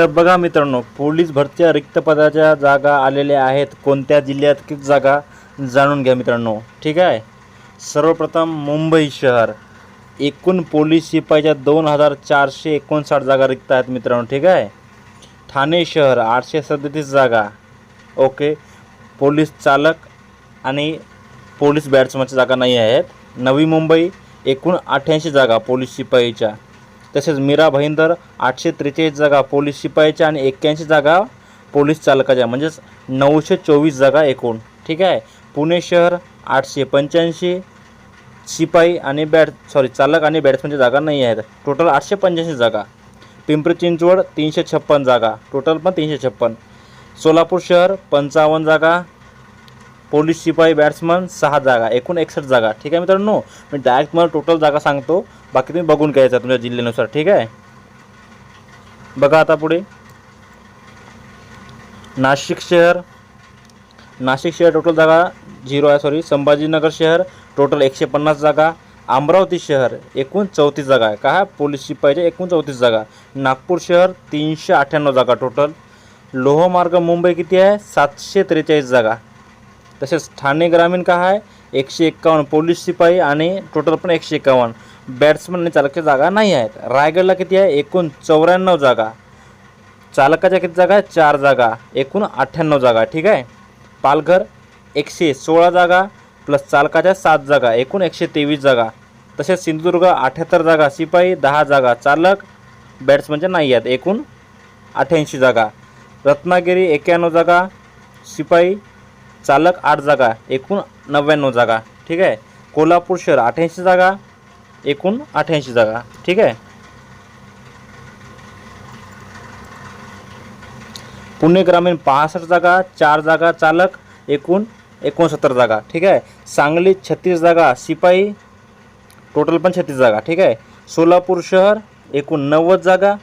तर बघा मित्रांनो पोलीस भरतीच्या रिक्त पदाच्या जागा आलेल्या आहेत. कोणत्या जिल्ह्यात किती जागा जाणून घ्या मित्रांनो. ठीक आहे? सर्वप्रथम मुंबई शहर. एकूण पोलीस शिपाईच्या दोन हजार चारशे एकोणसाठ जागा रिक्त आहेत मित्रांनो. ठीक आहे? ठाणे शहर आठशे सदतीस जागा. ओके. पोलीस चालक आणि पोलीस बॅट्समनच्या जागा नाही आहेत. नवी मुंबई एकूण अठ्ठ्याऐंशी जागा पोलीस शिपाईच्या. तसेच मीरा भाईंदर आठशे त्रेचाळीस जागा पोलीस शिपाईच्या आणि एक्क्याऐंशी जागा पोलीस चालकाच्या म्हणजेच नऊशे चोवीस जागा एकूण. ठीक आहे? पुणे शहर आठशे पंच्याऐंशी शिपाई आणि बॅट सॉरी चालक आणि बॅट्समनच्या जागा नाही आहेत. टोटल आठशे पंच्याऐंशी जागा. पिंपरी चिंचवड तीनशे छप्पन जागा. टोटल पण तीनशे छप्पन. सोलापूर शहर पंचावन्न जागा. पोलीस शिपाई बॅट्समन सहा जागा. एकूण एकसष्ट जागा. ठीक आहे मित्रांनो? मी डायरेक्ट तुम्हाला टोटल जागा सांगतो. बाकी तुम्ही बघून घ्यायचं तुमच्या जिल्ह्यानुसार ठीक आहे? बघा आता पुढे. नाशिक शहर नाशिक शहर टोटल जागा झिरो आहे सॉरी संभाजीनगर शहर टोटल एकशे पन्नास जागा. अमरावती शहर एकूण चौतीस जागा आहे. का? पोलीस शिपाईच्या एकूण चौतीस जागा. नागपूर शहर तीनशे अठ्ठ्याण्णव जागा टोटल लोहमार्ग मुंबई किती आहे? सातशे त्रेचाळीस जागा. तसेच ठाणे ग्रामीण का आहे? एकशे एक्कावन्न पोलीस शिपाई आणि टोटल पण एकशे एक्कावन्न बॅट्समन आणि चालकाच्या जागा नाही आहेत. रायगडला किती आहे? एकूण चौऱ्याण्णव जागा. चालकाच्या किती जागा आहे चार जागा. एकूण अठ्ठ्याण्णव जागा. ठीक आहे? पालघर एकशे सोळा जागा प्लस चालकाच्या सात जागा. एकूण एकशे तेवीस जागा. तसेच सिंधुदुर्ग अठ्ठ्याहत्तर जागा. शिपाई दहा जागा. चालक बॅट्समनच्या नाही आहेत. एकूण अठ्ठ्याऐंशी जागा. रत्नागिरी एक्क्याण्णव जागा. शिपाई चालक आठ जागा. एकूण नव्याण्णव जागा. ठीक आहे? कोल्हापूर शहर अठ्ठ्याऐंशी जागा. एकूण अठ्ठ्याऐंशी जागा. ठीक आहे? पुणे ग्रामीण पासष्ट जागा चार जागा चालक एकूण एकोणसत्तर जागा. ठीक आहे? सांगली छत्तीस जागा शिपाई टोटल पण छत्तीस जागा. ठीक आहे? सोलापूर शहर एकूण नव्वद जागा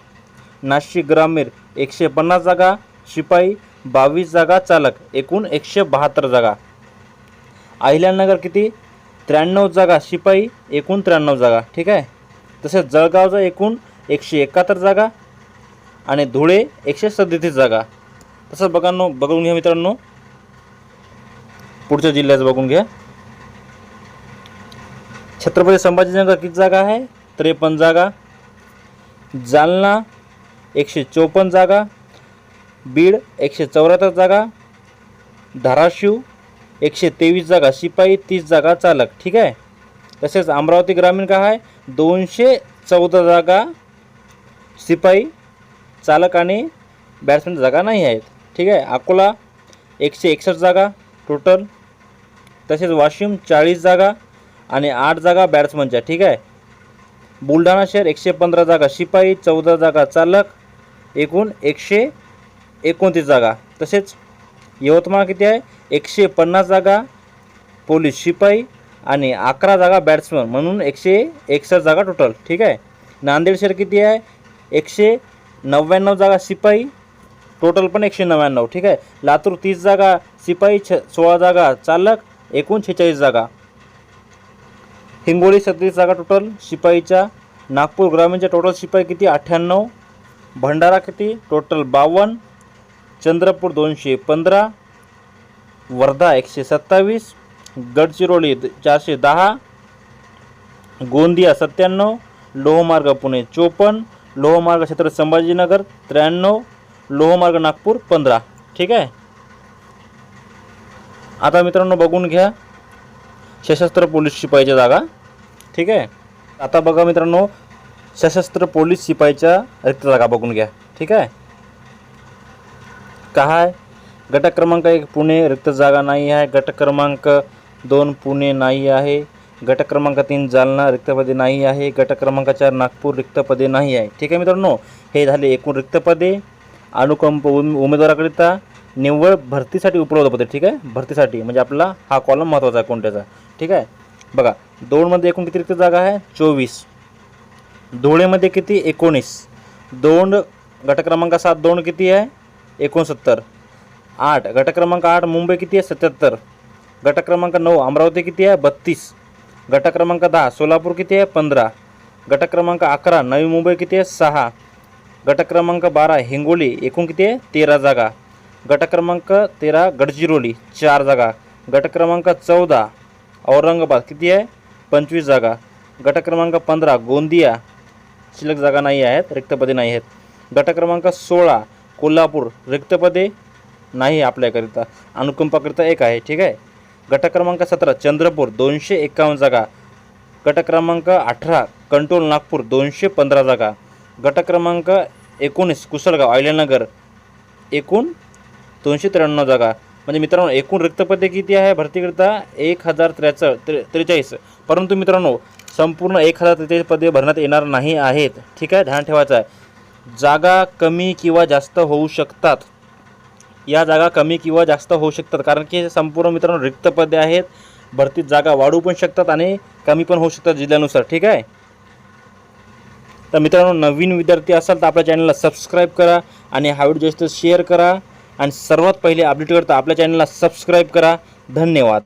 नाशिक ग्रामीण एकशे पन्नास जागा शिपाई बावीस जागा चालक एकूण एकशे बहात्तर जागा. अहिल्यानगर किती? त्र्याण्णव जागा शिपाई एकूण त्र्याण्णव जागा ठीक आहे? तसेच जळगावचा एकूण एकशे एकाहत्तर जागा आणि धुळे एकशे सदतीस जागा. तसंच बघांनो बघून घ्या मित्रांनो. पुढच्या जिल्ह्याचं बघून घ्या. छत्रपती संभाजीनगर किती जागा आहे? त्रेपन्न जागा. जालना एकशे चोपन्न जागा. बीड एकशे चौऱ्याहत्तर जागा. धाराशिव एकशे तेवीस जागा शिपाई तीस जागा चालक ठीक आहे? तसेच अमरावती ग्रामीण काय आहे? दोनशे चौदा जागा शिपाई चालक आणि बॅट्समॅन जागा नाही आहेत ठीक आहे? अकोला एकशे एकसष्ट जागा टोटल. तसेच वाशिम चाळीस जागा आणि आठ जागा बॅट्समनच्या ठीक आहे? बुलढाणा शहर एकशे पंधरा जागा शिपाई चौदा जागा चालक एकूण एकशे एकोणतीस जागा. तसेच यवतमाळ किती आहे? एकशे पन्नास जागा पोलीस शिपाई आणि अकरा जागा बॅट्समन म्हणून एकशे एकसष्ट जागा टोटल ठीक आहे? नांदेड शहर किती आहे? एकशे नव्याण्णव जागा शिपाई टोटल पण एकशे नव्याण्णव ठीक आहे? लातूर तीस जागा शिपाई छ सोळा जागा चालक एकूण छेचाळीस जागा. हिंगोली सत्तीस जागा टोटल शिपाईच्या नागपूर ग्रामीणच्या टोटल शिपाई किती? अठ्ठ्याण्णव. भंडारा किती? टोटल बावन्न. चंद्रपूर दोनशे पंधरा. वर्धा एकशे सत्तावीस गडचिरोली चारशे दहा गोंदिया सत्त्याण्णव लोहमार्ग पुणे चोपन्न लोहमार्ग क्षेत्र संभाजीनगर त्र्याण्णव लोहमार्ग नागपूर पंधरा. ठीक आहे? आता मित्रांनो बघून घ्या. सशस्त्र पोलीस शिपाईच्या जागा. ठीक आहे? आता बघा मित्रांनो सशस्त्र पोलीस शिपाईच्या रिक्त जागा बघून घ्या. ठीक आहे? काय? गट क्रमांक एक पुणे रिक्त जागा नाही आहे. गट क्रमांक दोन पुणे नाही आहे. गटक्रमांक तीन जालना रिक्तपदे नाही आहे. गट क्रमांक चार नागपूर रिक्तपदे नाही आहे. ठीक आहे मित्रांनो हे झाले एकूण रिक्तपदे अनुकंप उम उमेदवाराकरिता निव्वळ भरतीसाठी उपलब्ध पदे ठीक आहे? भरतीसाठी म्हणजे आपला हा कॉलम महत्त्वाचा आहे कोणत्याचा? ठीक आहे? बघा दोनमध्ये एकूण किती रिक्त जागा आहे? चोवीस. धुळेमध्ये किती? एकोणीस. दोन गटक्रमांक सात दोन किती आहे? एकोणसत्तर. आठ. गट क्रमांक आठ मुंबई किती आहे? सत्याहत्तर. गट क्रमांक नऊ अमरावती किती आहे? बत्तीस. गट क्रमांक दहा सोलापूर किती आहे? पंधरा. गट क्रमांक अकरा नवी मुंबई किती आहे? सहा. गट क्रमांक बारा हिंगोली एकूण किती आहे? तेरा जागा. गट क्रमांक तेरा गडचिरोली चार जागा. गट क्रमांक चौदा औरंगाबाद किती आहे? पंचवीस जागा. गट क्रमांक पंधरा गोंदिया. शिल्लक जागा नाही आहेत रिक्तपदे नाही आहेत. गट क्रमांक सोळा कोल्हापूर रिक्तपदे नाही आपल्याकरिता. अनुकंपाकरिता एक आहे ठीक आहे? गट क्रमांक सतरा चंद्रपूर दोनशे एकावन्न जागा. गट क्रमांक अठरा कंट्रोल नागपूर दोनशे पंधरा जागा. गट क्रमांक एकोणीस कुसळगाव आयल्यानगर एकूण दोनशे त्र्याण्णव जागा. म्हणजे मित्रांनो एकूण रिक्तपदे किती आहे? भरतीकरिता एक हजार त्र्याच त्रे त्रेचाळीस. परंतु मित्रांनो संपूर्ण एक हजार त्रेचाळीस पदे भरण्यात येणार नाही आहेत. ठीक आहे? ध्यान ठेवायचं आहे. जागा कमी किंवा जास्त होऊ शकतात. या जागा कमी किंवा जास्त होऊ शकतात. कारण की हे संपूर्ण मित्रांनो रिक्त पदे आहेत. भरतीत जागा वाढू पण शकतात आणि कमी पण होऊ शकतात जिल्ह्यानुसार. ठीक आहे? तर मित्रांनो नवीन विद्यार्थी असाल तर आपल्या चॅनलला सबस्क्राईब करा आणि हा व्हिडिओ जास्त शेअर करा. आणि सर्वात पहिले अपडेट करता आपल्या चॅनलला सबस्क्राईब करा. धन्यवाद.